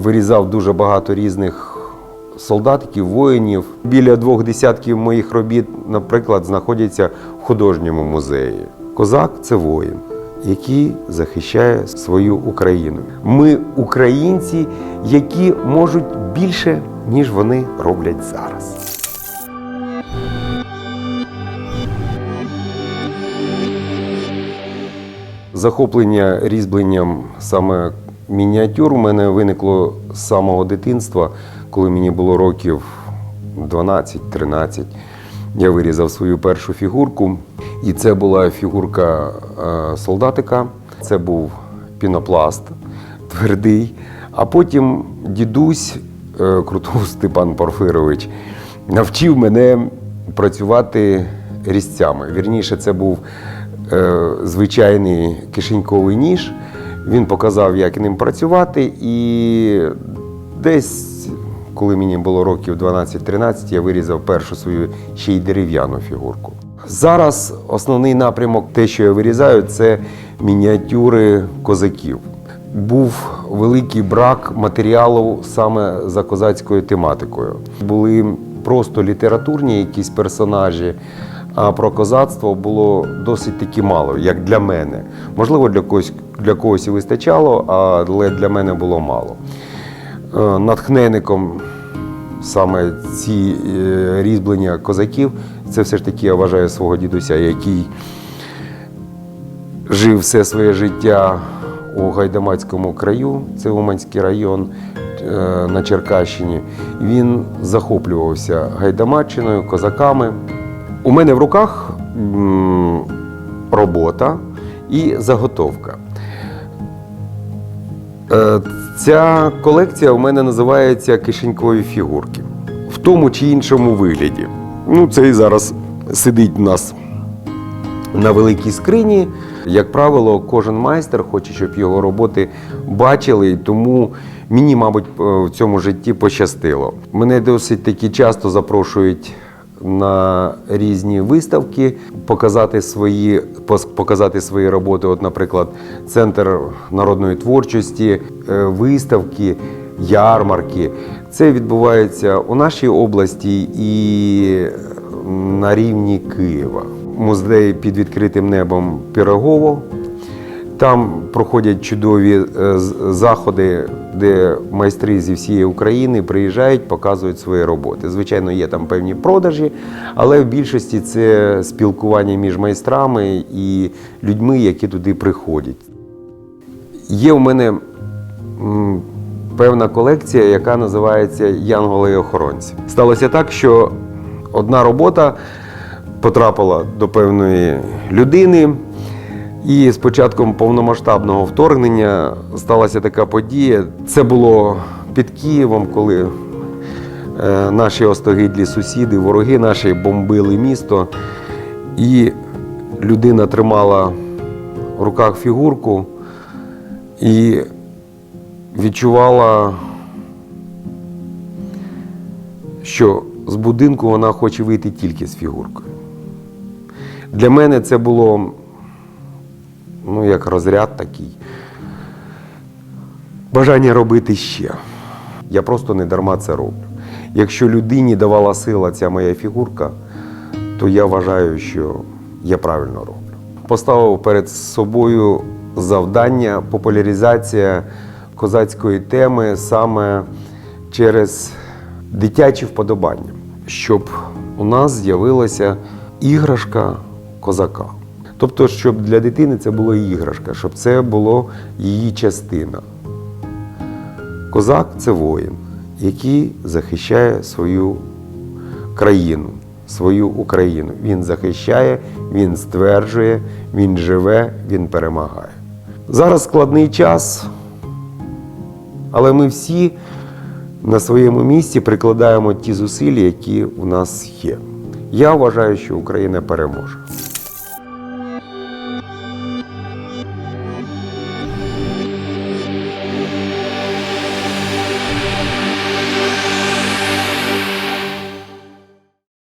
вирізав дуже багато різних солдатиків, воїнів. Біля двох десятків моїх робіт, наприклад, знаходяться в художньому музеї. Козак це воїн, який захищає свою Україну. Ми українці, які можуть більше, ніж вони роблять зараз. Захоплення різьбленням саме мініатюр у мене виникло з самого дитинства, коли мені було років 12-13. Я вирізав свою першу фігурку, і це була фігурка е, солдатика. Це був пінопласт твердий. А потім дідусь е, Крутов Степан Порфирович навчив мене працювати різцями. Вірніше, це був е, звичайний кишеньковий ніж. Він показав, як ним працювати, і десь, коли мені було років 12-13, я вирізав першу свою ще й дерев'яну фігурку. Зараз основний напрямок, те, що я вирізаю, це мініатюри козаків. Був великий брак матеріалу саме за козацькою тематикою. Були просто літературні якісь персонажі, а про козацтво було досить таки мало, як для мене. Можливо, для когось, для когось і вистачало, але для мене було мало. Е, Натхненником саме ці е, різьблення козаків, це все ж таки я вважаю свого дідуся, який жив все своє життя у Гайдамацькому краю, це Уманський район е, на Черкащині. Він захоплювався Гайдамаччиною, козаками. У мене в руках робота і заготовка. Е, Ця колекція у мене називається кишенькові фігурки в тому чи іншому вигляді. Ну, це і зараз сидить у нас на великій скрині. Як правило, кожен майстер хоче, щоб його роботи бачили, і тому мені, мабуть, в цьому житті пощастило. Мене досить таки часто запрошують на різні виставки, показати свої, показати свої роботи. От, наприклад, Центр народної творчості, е, виставки, ярмарки. Це відбувається у нашій області і на рівні Києва. Музей під відкритим небом Пірогово. Там проходять чудові е, заходи, де майстри зі всієї України приїжджають, показують свої роботи. Звичайно, є там певні продажі, але в більшості це спілкування між майстрами і людьми, які туди приходять. Є у мене певна колекція, яка називається Янголи і охоронці. Сталося так, що одна робота потрапила до певної людини. І з початком повномасштабного вторгнення сталася така подія. Це було під Києвом, коли е, наші остогидлі сусіди, вороги наші бомбили місто. І людина тримала в руках фігурку і відчувала, що з будинку вона хоче вийти тільки з фігуркою. Для мене це було ну, як розряд такий. Бажання робити ще. Я просто не дарма це роблю. Якщо людині давала сила ця моя фігурка, то я вважаю, що я правильно роблю. Поставив перед собою завдання популяризація козацької теми саме через дитячі вподобання, щоб у нас з'явилася іграшка козака. Тобто, щоб для дитини це була іграшка, щоб це було її частина. Козак це воїн, який захищає свою країну, свою Україну. Він захищає, він стверджує, він живе, він перемагає. Зараз складний час, але ми всі на своєму місці прикладаємо ті зусилля, які у нас є. Я вважаю, що Україна переможе.